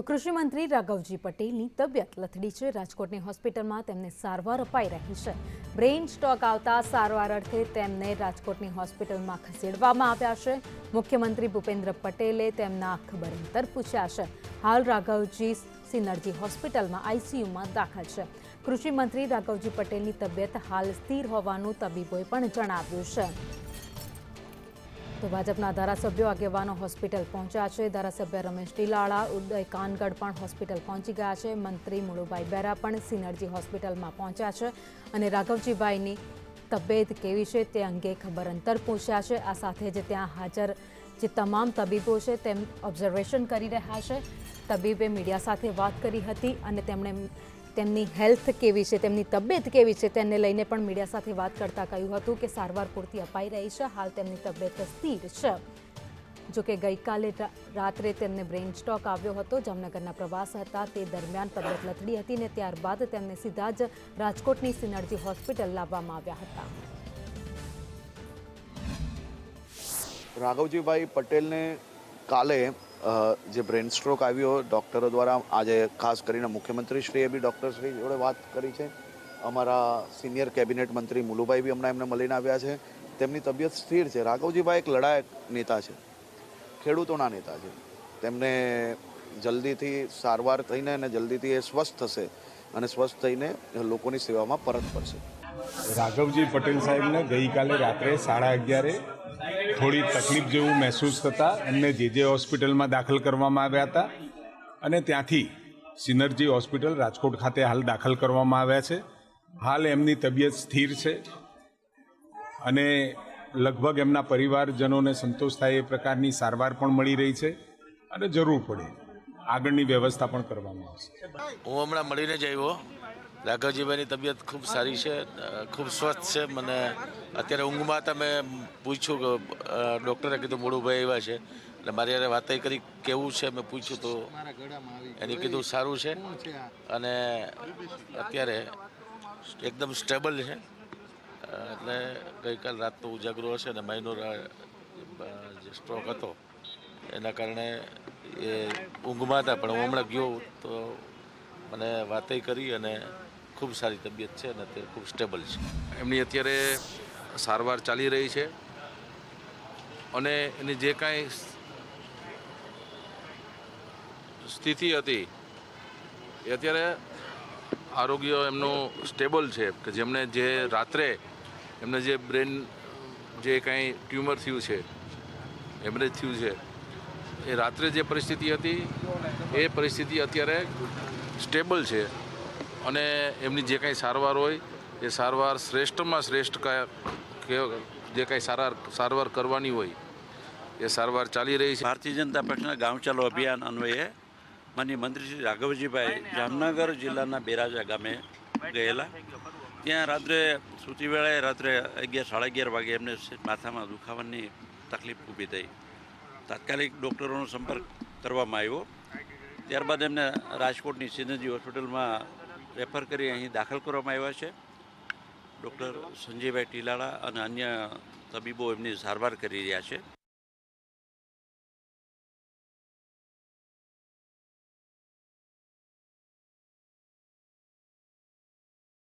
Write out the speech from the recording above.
તો કૃષિ મંત્રી રાઘવજી પટેલની તબિયત લથડી છે. રાજકોટની હોસ્પિટલમાં તેમને સારવાર અપાઈ રહી છે. બ્રેઇન સ્ટોક આવતા સારવાર અર્થે તેમને રાજકોટની હોસ્પિટલમાં ખસેડવામાં આવ્યા છે. મુખ્યમંત્રી ભૂપેન્દ્ર પટેલે તેમના ખબર અંતર પૂછ્યા છે. હાલ રાઘવજી સિનર્જી હોસ્પિટલમાં આઈસીયુમાં દાખલ છે. કૃષિ મંત્રી રાઘવજી પટેલની તબિયત હાલ સ્થિર હોવાનું તબીબોએ પણ જણાવ્યું છે. તો ભાજપના ધારાસભ્યો આગેવાનો હોસ્પિટલ પહોંચ્યા છે. ધારાસભ્ય રમેશ ટીલાળા ઉદય કાનગઢ પણ હોસ્પિટલ પહોંચી ગયા છે. મંત્રી મુળુભાઈ બેરા પણ સિનર્જી હોસ્પિટલમાં પહોંચ્યા છે. અને રાઘવજીભાઈની તબિયત કેવી છે તે અંગે ખબર અંતર પૂછ્યા છે. આ સાથે જ ત્યાં હાજર જે તમામ તબીબો છે તેમ ઓબ્ઝર્વેશન કરી રહ્યા છે. તબીબે મીડિયા સાથે વાત કરી હતી અને તેમણે તેમની હેલ્થ કેવી છે, તેમની તબિયત કેવી છે, તેને લઈને પણ મીડિયા સાથે વાત કરતા કહ્યું હતું કે સારવાર પૂરતી અપાઈ રહી છે, હાલ તેમની તબિયત સ્થિર છે. જોકે ગઈકાલે રાત્રે તેમને બ્રેઇન સ્ટોક આવ્યો હતો, જામનગરના પ્રવાસ હતા, તે દરમિયાન તબિયત લથડી હતી ને ત્યારબાદ તેમને સીધા જ રાજકોટની સિનર્જી હોસ્પિટલ લાવવામાં આવ્યા હતા. રાઘવજીભાઈ પટેલને કાલે જે બ્રેન સ્ટ્રોક આવ્યો, ડૉક્ટરો દ્વારા આજે ખાસ કરીને મુખ્યમંત્રીશ્રીએ બી ડૉક્ટરશ્રી જોડે વાત કરી છે. અમારા સિનિયર કેબિનેટ મંત્રી મુલુભાઈ બી હમણાં એમને મળીને આવ્યા છે. તેમની તબિયત સ્થિર છે. રાઘવજીભાઈ એક લડાયક નેતા છે. ખેડૂતોના નેતા છે. તેમને જલ્દીથી સારવાર થઈને અને જલ્દીથી એ સ્વસ્થ થશે અને સ્વસ્થ થઈને લોકોની સેવામાં પરત ફરશે. રાઘવજી પટેલ સાહેબને ગઈકાલે રાત્રે સાડા અગિયારે થોડી તકલીફ જેવું મહેસૂસ થતાં એમને જે જે હોસ્પિટલમાં દાખલ કરવામાં આવ્યા હતા અને ત્યાંથી સિનર્જી હોસ્પિટલ રાજકોટ ખાતે હાલ દાખલ કરવામાં આવ્યા છે. હાલ એમની તબિયત સ્થિર છે અને લગભગ એમના પરિવારજનોને સંતોષ થાય એ પ્રકારની સારવાર પણ મળી રહી છે અને જરૂર પડે આગળની વ્યવસ્થા પણ કરવામાં આવશે. હું હમણાં મળીને જ આવ્યો. રાઘવજીભાઈની તબિયત ખૂબ સારી છે ખૂબ સ્વસ્થ છે. મને અત્યારે ઊંઘમાં તમે પૂછ્યું કે ડૉક્ટરે કીધું મોડુભાઈ આવ્યા છે. એટલે મારી યારે વાત કરી, કેવું છે મેં પૂછ્યું તો એને કીધું સારું છે. અને અત્યારે એકદમ સ્ટેબલ છે. એટલે ગઈકાલ રાતનો ઉજાગરો હશે ને મહિનો જે સ્ટ્રોક હતો, એના કારણે એ ઊંઘમાં હતા, પણ હું હમણાં ગયો તો મને વાતે કરી અને ખૂબ સારી તબિયત છે અને અત્યારે ખૂબ સ્ટેબલ છે. એમની અત્યારે સારવાર ચાલી રહી છે અને એની જે કાંઈ સ્થિતિ હતી એ અત્યારે આરોગ્ય એમનું સ્ટેબલ છે કે જેમને જે રાત્રે એમને જે બ્રેન જે કાંઈ ટ્યુમર થયું છે, હેમરેજ થયું છે, એ રાત્રે જે પરિસ્થિતિ હતી એ પરિસ્થિતિ અત્યારે સ્ટેબલ છે. અને એમની જે કાંઈ સારવાર હોય, એ સારવાર શ્રેષ્ઠમાં શ્રેષ્ઠ જે કાંઈ સારવાર સારવાર કરવાની હોય, એ સારવાર ચાલી રહી છે. ભારતીય જનતા પક્ષના ગામ ચાલો અભિયાન અન્વયે માનનીય મંત્રી શ્રી રાઘવજીભાઈ જામનગર જિલ્લાના બેરાજા ગામે ગયેલા. ત્યાં રાત્રે, સૂતી વેળાએ રાત્રે અગિયાર, સાડા અગિયાર વાગે એમને માથામાં દુખાવાની તકલીફ ઊભી થઈ. તાત્કાલિક ડૉક્ટરોનો સંપર્ક કરવામાં આવ્યો. ત્યારબાદ એમને રાજકોટની સિંધજી હોસ્પિટલમાં રેફર કરી અહીં દાખલ કરવામાં આવ્યા છે. ડૉક્ટર સંજયભાઈ ટીલાળા અને અન્ય તબીબો એમની સારવાર કરી રહ્યા છે.